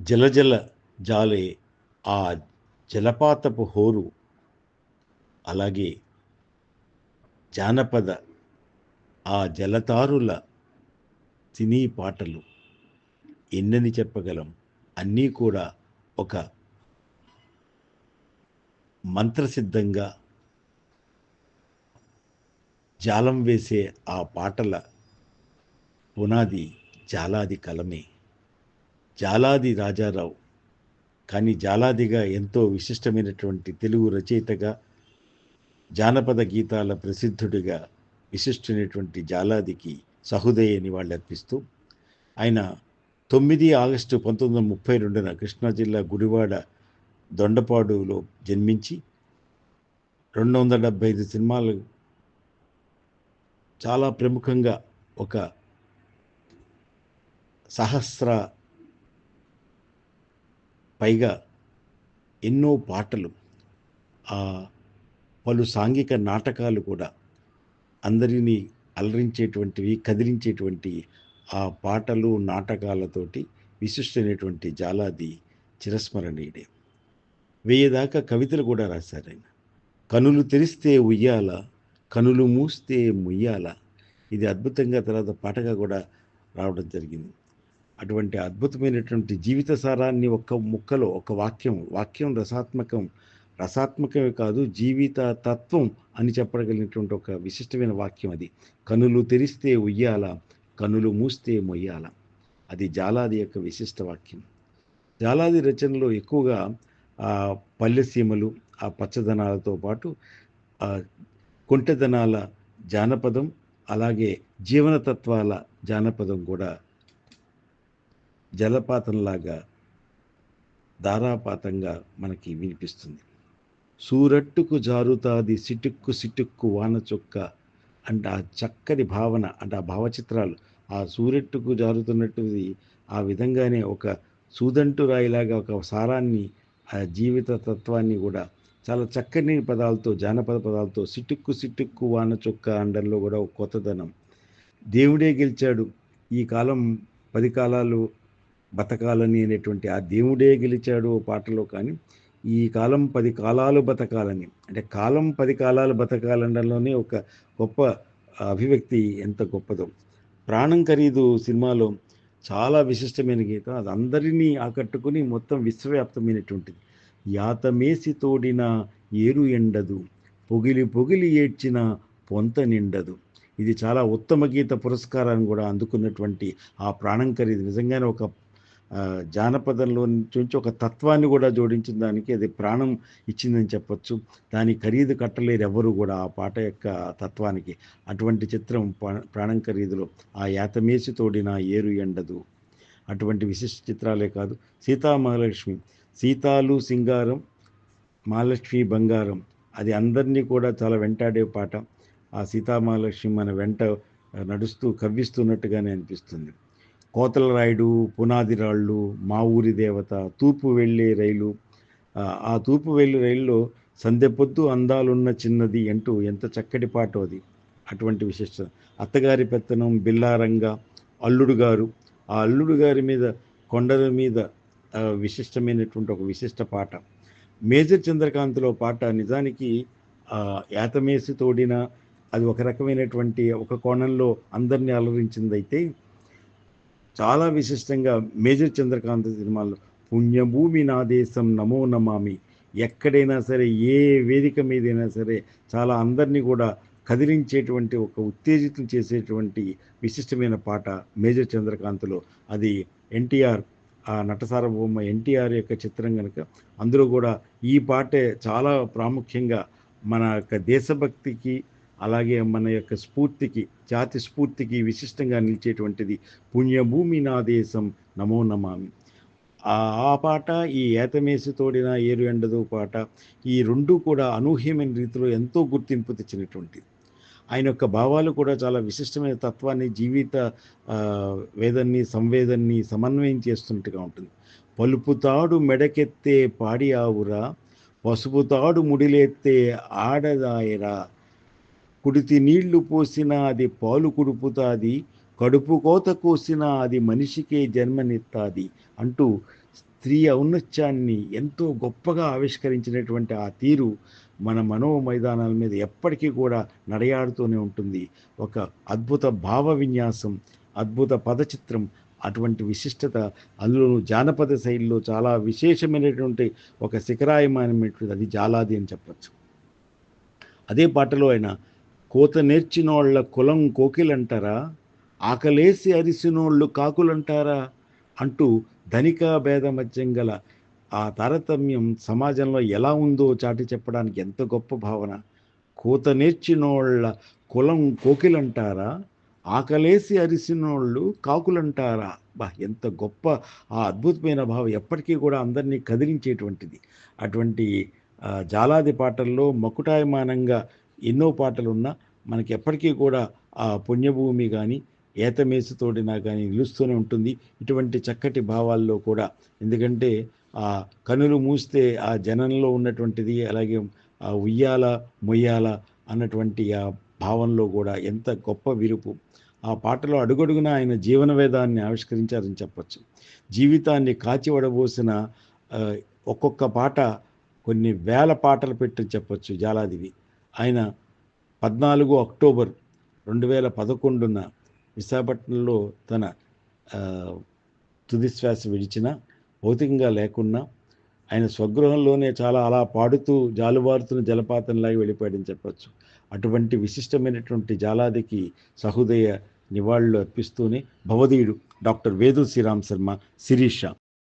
జలజల జాలే ఆ జలపాతపు హోరు. అలాగే జానపద ఆ జలతారుల సినీ పాటలు. ఎన్నని చెప్పగలం? అన్నీ కూడా ఒక మంత్రసిద్ధంగా జాలం వేసే ఆ పాటల పునాది జాలాది కలమే. జాలాది రాజారావు. కానీ జాలాదిగా ఎంతో విశిష్టమైనటువంటి తెలుగు రచయితగా జానపద గీతాల ప్రసిద్ధుడిగా విశిష్టమైనటువంటి జాలాదికి సహృదయ అర్పిస్తూ ఆయన తొమ్మిది ఆగస్టు పంతొమ్మిది వందల ముప్పై రెండున కృష్ణా జిల్లా గుడివాడ దొండపాడులో జన్మించి రెండు వందల డెబ్భై ఐదు సినిమాలు చాలా ప్రముఖంగా ఒక సహస్ర పైగా ఎన్నో పాటలు ఆ పలు సాంఘిక నాటకాలు కూడా అందరినీ అలరించేటువంటివి కదిలించేటువంటి ఆ పాటలు నాటకాలతోటి విశిష్టమైనటువంటి జాలాది చిరస్మరణీయుడే. వేయదాకా కవితలు కూడా రాశారు ఆయన. కనులు తెరిస్తే ఉయ్యాల కనులు మూస్తే ముయ్యాల. ఇది అద్భుతంగా తర్వాత పాటగా కూడా రావడం జరిగింది. అటువంటి అద్భుతమైనటువంటి జీవిత సారాన్ని ఒక్క ముక్కలో ఒక వాక్యం వాక్యం రసాత్మకం రసాత్మకమే కాదు జీవిత తత్వం అని చెప్పగలిగినటువంటి ఒక విశిష్టమైన వాక్యం అది. కనులు తెరిస్తే ఉయ్యాల కనులు మూస్తే మొయ్యాల. అది జాలాది యొక్క విశిష్ట వాక్యం. జాలాది రచనలో ఎక్కువగా ఆ పల్లెసీమలు ఆ పచ్చదనాలతో పాటు ఆ జానపదం అలాగే జీవనతత్వాల జానపదం కూడా జలపాతంలాగా ధారాపాతంగా మనకి వినిపిస్తుంది. సూరట్టుకు జారుతాది సిటుక్కు సిటుక్కు వాన చొక్క అంటే ఆ చక్కని భావన అంటే ఆ భావచిత్రాలు ఆ సూరెట్టుకు జారుతున్నట్టుది ఆ విధంగానే ఒక సూదంటు రాయిలాగా ఒక సారాన్ని ఆ జీవిత తత్వాన్ని కూడా చాలా చక్కని పదాలతో జానపద పదాలతో సిటుక్కు సిటుక్కు వాన చొక్క అండంలో కూడా ఒక కొత్తదనం. దేవుడే గెలిచాడు. ఈ కాలం పది కాలాలు బతకాలని అనేటువంటి ఆ దేవుడే గెలిచాడు పాటలో కానీ ఈ కాలం పది కాలాలు బతకాలని అంటే కాలం పది కాలాలు బతకాలనడంలోనే ఒక గొప్ప అభివ్యక్తి ఎంత గొప్పదో. ప్రాణం ఖరీదు సినిమాలో చాలా విశిష్టమైన గీతం అది అందరినీ ఆకట్టుకుని మొత్తం విశ్వవ్యాప్తమైనటువంటిది. యాతమేసి తోడిన ఏరు ఎండదు పొగిలి పొగిలి ఏడ్చిన పొంత నిండదు. ఇది చాలా ఉత్తమ గీత పురస్కారాన్ని కూడా అందుకున్నటువంటి ఆ ప్రాణం ఖరీదు. నిజంగానే ఒక జానపదంలో నుంచి ఒక తత్వాన్ని కూడా జోడించిన దానికి అది ప్రాణం ఇచ్చిందని చెప్పొచ్చు. దాని ఖరీదు కట్టలేరు ఎవరు కూడా ఆ పాట యొక్క తత్వానికి. అటువంటి చిత్రం ప్రాణం ఖరీదులో ఆ యాతమేసి తోడిన ఏరు ఎండదు. అటువంటి విశిష్ట చిత్రాలే కాదు. సీతా మహాలక్ష్మి సీతాలు సింగారం మహాలక్ష్మి బంగారం అది అందరినీ కూడా చాలా వెంటాడే పాట. ఆ సీతామహాలక్ష్మి మన వెంట నడుస్తూ కవ్విస్తున్నట్టుగానే అనిపిస్తుంది. కోతలరాయుడు పునాదిరాళ్ళు పునాది రాళ్ళు మా ఊరి దేవత తూర్పు వెళ్ళే రైలు. ఆ తూర్పు వెళ్ళే రైల్లో సందెపొద్దు అందాలున్న చిన్నది అంటూ ఎంత చక్కటి పాట అది. అటువంటి విశిష్ట అత్తగారి పెత్తనం బిల్లారంగా అల్లుడు గారు. ఆ అల్లుడు గారి మీద కొండల మీద విశిష్టమైనటువంటి ఒక విశిష్ట పాట. మేజర్ చంద్రకాంత్లో పాట నిజానికి యాతమేసి తోడిన అది ఒక రకమైనటువంటి ఒక కోణంలో అందరినీ అలరించిందైతే చాలా విశిష్టంగా మేజర్ చంద్రకాంత్ సినిమాల్లో పుణ్యభూమి నా దేశం నమో నమామి ఎక్కడైనా సరే ఏ వేదిక మీదైనా సరే చాలా అందరినీ కూడా కదిలించేటువంటి ఒక ఉత్తేజితం చేసేటువంటి విశిష్టమైన పాట మేజర్ చంద్రకాంత్లో. అది ఎన్టీఆర్ ఆ నటసారభౌమ ఎన్టీఆర్ యొక్క చిత్రం కనుక అందులో కూడా ఈ పాటే చాలా ప్రాముఖ్యంగా మన యొక్క దేశభక్తికి అలాగే మన యొక్క స్ఫూర్తికి జాతి స్ఫూర్తికి విశిష్టంగా నిలిచేటువంటిది పుణ్యభూమి నా దేశం నమో నమామి. ఆ పాట ఈ ఏతమేసి తోడిన ఏరు ఎండదు పాట ఈ రెండు కూడా అనూహ్యమైన రీతిలో ఎంతో గుర్తింపు తెచ్చినటువంటిది. ఆయన యొక్క భావాలు కూడా చాలా విశిష్టమైన తత్వాన్ని జీవిత వేదన్ని సంవేదన్ని సమన్వయం చేస్తున్నట్టుగా ఉంటుంది. పలుపుతాడు మెడకెత్తే పాడి ఆవురా పసుపుతాడు ముడిలెత్తే ఆడదాయరా కుడితి నీళ్ళు పోసినా అది పాలు కుడుపుతాది కడుపు కోత కోసినా అది మనిషికే జన్మనిస్తాది అంటూ స్త్రీ ఔన్నత్యాన్ని ఎంతో గొప్పగా ఆవిష్కరించినటువంటి ఆ తీరు మన మనో మైదానాల మీద ఎప్పటికీ కూడా నడయాడుతూనే ఉంటుంది. ఒక అద్భుత భావ విన్యాసం అద్భుత పదచిత్రం అటువంటి విశిష్టత అందులోనూ జానపద శైలిలో చాలా విశేషమైనటువంటి ఒక శిఖరాయమానమైనటువంటి అది జాలాది అని చెప్పచ్చు. అదే పాటలో ఆయన కోత నేర్చినోళ్ళ కులం కోకిలంటారా? ఆకలేసి అరిసినోళ్ళు కాకులంటారా? అంటూ ధనిక భేద మధ్యం గల ఆ తారతమ్యం సమాజంలో ఎలా ఉందో చాటి చెప్పడానికి ఎంత గొప్ప భావన. కోత నేర్చినోళ్ళ కులం కోకిలంటారా? ఆకలేసి అరిసినోళ్ళు కాకులంటారా? బా ఎంత గొప్ప ఆ అద్భుతమైన భావం ఎప్పటికీ కూడా అందరినీ కదిలించేటువంటిది. అటువంటి జాలాది పాటల్లో మకుటాయమానంగా ఎన్నో పాటలు ఉన్నా మనకి ఎప్పటికీ కూడా ఆ పుణ్యభూమి కానీ ఏతమేసుతోడినా కానీ నిలుస్తూనే ఉంటుంది. ఇటువంటి చక్కటి భావాల్లో కూడా. ఎందుకంటే ఆ కనులు మూస్తే ఆ జనంలో ఉన్నటువంటిది అలాగే ఆ ఉయ్యాల మొయ్యాల అన్నటువంటి ఆ భావంలో కూడా ఎంత గొప్ప విరుపు. ఆ పాటలో అడుగడుగున ఆయన జీవన వేదాన్ని ఆవిష్కరించారని చెప్పచ్చు. జీవితాన్ని కాచి వడబోసిన ఒక్కొక్క పాట కొన్ని వేల పాటలు పెట్టి చెప్పచ్చు జాలాదివి. ఆయన పద్నాలుగు అక్టోబర్ రెండు వేల పదకొండున విశాఖపట్నంలో తన తుదిశ్వాస విడిచిన భౌతికంగా లేకున్నా ఆయన స్వగృహంలోనే చాలా అలా పాడుతూ జాలువారుతున్న జలపాతంలాగా వెళ్ళిపోయాడని చెప్పచ్చు. అటువంటి విశిష్టమైనటువంటి జాలాదికి సహృదయ నివాళులు అర్పిస్తూనే భవదీయుడు డాక్టర్ వేదు శ్రీరామ్ శర్మ శిరీష.